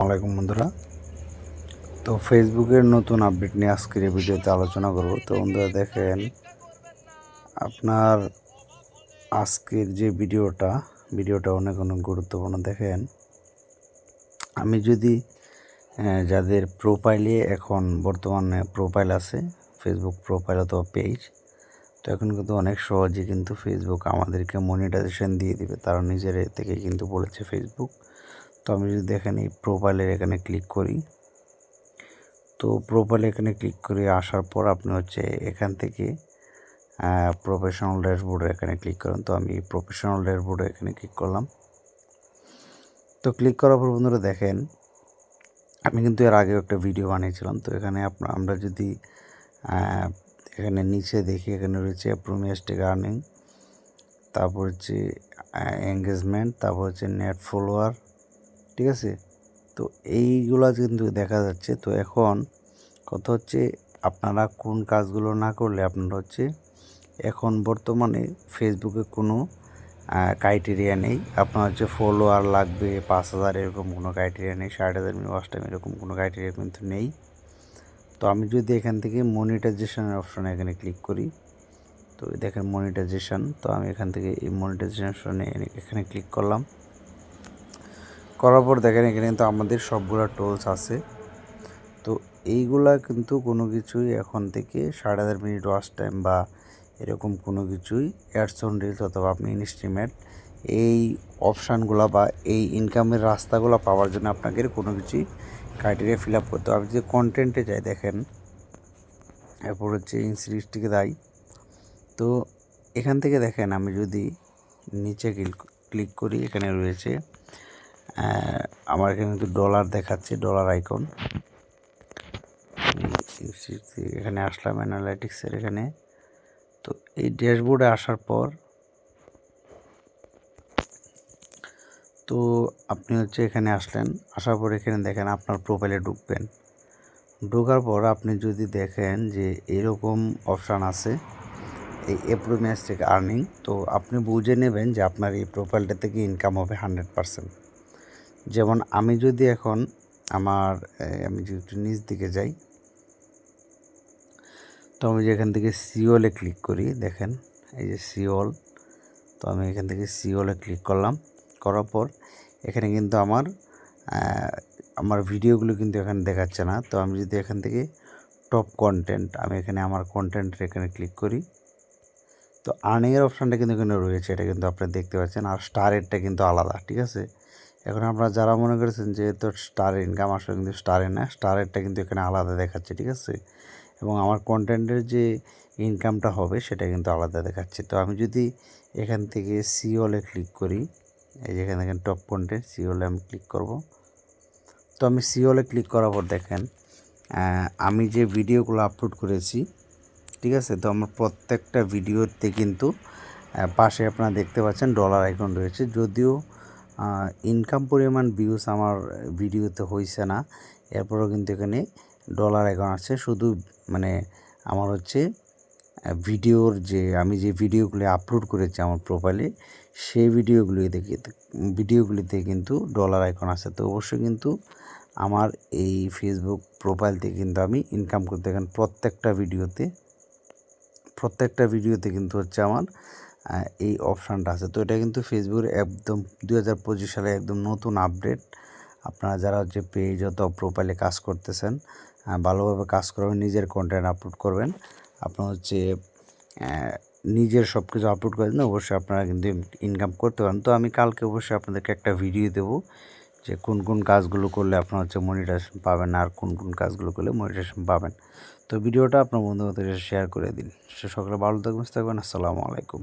আসসালামাইকুম বন্ধুরা। তো ফেসবুকের নতুন আপডেট নিয়ে আজকের এই ভিডিওতে আলোচনা করব। তো বন্ধুরা দেখেন, আপনার আজকের যে ভিডিওটা ভিডিওটা অনেক অনেক গুরুত্বপূর্ণ। দেখেন, আমি যদি যাদের প্রোফাইলে এখন বর্তমানে প্রোফাইল আছে ফেসবুক প্রোফাইল অথবা পেজ তো এখন কিন্তু অনেক সহজে কিন্তু ফেসবুক আমাদেরকে মনিটাইজেশন দিয়ে দিবে। তারা নিজের থেকে কিন্তু বলেছে ফেসবুক তো আমি যদি দেখেন এই প্রোফাইলের এখানে ক্লিক করি, তো প্রোফাইলে এখানে ক্লিক করে আসার পর আপনি হচ্ছে এখান থেকে প্রফেশনাল ড্যাশবোর্ডে এখানে ক্লিক করেন। তো আমি প্রফেশনাল ড্যাশবোর্ডে এখানে ক্লিক করলাম। তো ক্লিক করার পর বন্ধুরা দেখেন, আমি কিন্তু এর আগেও একটা ভিডিও বানিয়েছিলাম। তো এখানে আপনার আমরা যদি এখানে নিচে দেখি, এখানে রয়েছে প্রোমিয়াস্টিক আর্নিং তারপর হচ্ছে এঙ্গেজমেন্ট তারপর হচ্ছে নেট ফলোয়ার ঠিক আছে? তো এইগুলো কিন্তু দেখা যাচ্ছে। তো এখন কথা হচ্ছে আপনারা কোন কাজগুলো না করলে আপনারা হচ্ছে এখন বর্তমানে ফেসবুকে কোনো ক্রাইটেরিয়া নেই। আপনার হচ্ছে ফলোয়ার লাগবে পাঁচ হাজার এরকম কোনো ক্রাইটেরিয়া নেই, ষাট হাজার মিনিট ওয়াচ টাইম এরকম কোনো ক্রাইটেরিয়া কিন্তু নেই। তো আমি যদি এখান থেকে মনিটাইজেশনের অপশানে এখানে ক্লিক করি, তো দেখেন মনিটাইজেশন তো আমি এখান থেকে এই মনিটাইজেশন অপশানে এখানে ক্লিক করলাম। করার পর দেখেন এখানে কিন্তু আমাদের সবগুলো টোলস আছে। তো এইগুলা কিন্তু কোনো কিছুই এখন থেকে সাড়ে হাজার মিনিট ওয়াচ টাইম বা এরকম কোনো কিছুই অ্যাডস অন রিলস অথবা আপনি ইনস্ট্রিমেন্ট এই অপশানগুলো বা এই ইনকামের রাস্তাগুলো পাওয়ার জন্য আপনাকে কোনো কিছুই ক্রাইটেরিয়া ফিল আপ করতে হবে। আপনি যে কন্টেন্টে যাই দেখেন, এরপর হচ্ছে ইনস্টিটিউটটিকে দায়ী তো এখান থেকে দেখেন আমি যদি নিচে ক্লিক করি, এখানে রয়েছে আমার এখানে কিন্তু ডলার দেখাচ্ছে ডলার আইকন এখানে আসলাম অ্যানালাইটিক্সের এখানে। তো এই ড্যাশবোর্ডে আসার পর, তো আপনি হচ্ছে এখানে আসলেন, আসার পর এখানে দেখেন আপনার প্রোফাইলে ঢুকবেন। ঢোকার পর আপনি যদি দেখেন যে এরকম অপশান আছে, এই এপ্রো থেকে আর্নিং তো আপনি বুঝে নেবেন যে আপনার এই প্রোফাইলটা থেকে ইনকাম হবে হান্ড্রেড পারসেন্ট যেমন আমি যদি এখন আমার আমি যদি নিচ দিকে যাই, তো আমি যেখান থেকে সিওলে ক্লিক করি, দেখেন, এই যে সিওল তো আমি এখান থেকে সিওলে ক্লিক করলাম, করার পর এখানে কিন্তু আমার আমার ভিডিওগুলো কিন্তু এখানে দেখাচ্ছে না। তো আমি যদি এখান থেকে টপ কন্টেন্ট আমি এখানে আমার কন্টেন্টের এখানে ক্লিক করি, তো আর্নিংয়ের অপশানটা কিন্তু এখানে রয়েছে, এটা কিন্তু আপনারা দেখতে পাচ্ছেন, আর স্টারেরটা কিন্তু আলাদা, ঠিক আছে? এখন আপনারা যারা মনে করেছেন যে তো স্টার ইনকাম আসলে কিন্তু স্টারে না স্টারেরটা কিন্তু এখানে আলাদা দেখাচ্ছে, ঠিক আছে? এবং আমার কন্টেন্টের যে ইনকামটা হবে সেটা কিন্তু আলাদা দেখাচ্ছে। তো আমি যদি এখান থেকে সিওলে ক্লিক করি, এই যেখানে দেখেন টপ কন্টেন্ট সিওলে আমি ক্লিক করব। তো আমি সিওলে ক্লিক করার পর দেখেন আমি যে ভিডিওগুলো আপলোড করেছি, ঠিক আছে? তো আমার প্রত্যেকটা ভিডিওতে কিন্তু পাশে আপনারা দেখতে পাচ্ছেন ডলার আইকন রয়েছে। যদিও ইনকাম পরিমাণ ভিউজ আমার ভিডিওতে হয়েছে না। এরপরও কিন্তু এখানে ডলার আইকন আছে। শুধু মানে আমার হচ্ছে ভিডিওর যে, আমি যে ভিডিওগুলি আপলোড করেছি আমার প্রোফাইলে সেই ভিডিওগুলি দেখে ভিডিওগুলিতে কিন্তু ডলার আইকন আছে। তো অবশ্যই কিন্তু আমার এই ফেসবুক প্রোফাইল থেকে কিন্তু আমি ইনকাম করতে, এখানে প্রত্যেকটা ভিডিওতে প্রত্যেকটা ভিডিওতে কিন্তু হচ্ছে আমার এই অপশানটা আছে। তো এটা কিন্তু ফেসবুকের একদম দুই হাজার পঁচিশ সালে একদম নতুন আপডেট আপনারা যারা হচ্ছে পেজ অথবা প্রোফাইলে কাজ করতেছেন ভালোভাবে কাজ করবেন, নিজের কন্টেন্ট আপলোড করবেন। আপনার হচ্ছে নিজের সব কিছু আপলোড করেন অবশ্যই আপনারা কিন্তু ইনকাম করতে পারেন তো আমি কালকে অবশ্যই আপনাদেরকে একটা ভিডিও দেবো যে কোন কোন কাজগুলো করলে আপনার হচ্ছে মনিটাইজেশন পাবেন আর কোন কোন কাজগুলো করলে মনিটাইজেশন পাবেন। তো ভিডিওটা আপনার বন্ধুবান্ধবের সাথে শেয়ার করে দিন। সকলে ভালো থাকবেন থাকবেন। আসসালামু আলাইকুম।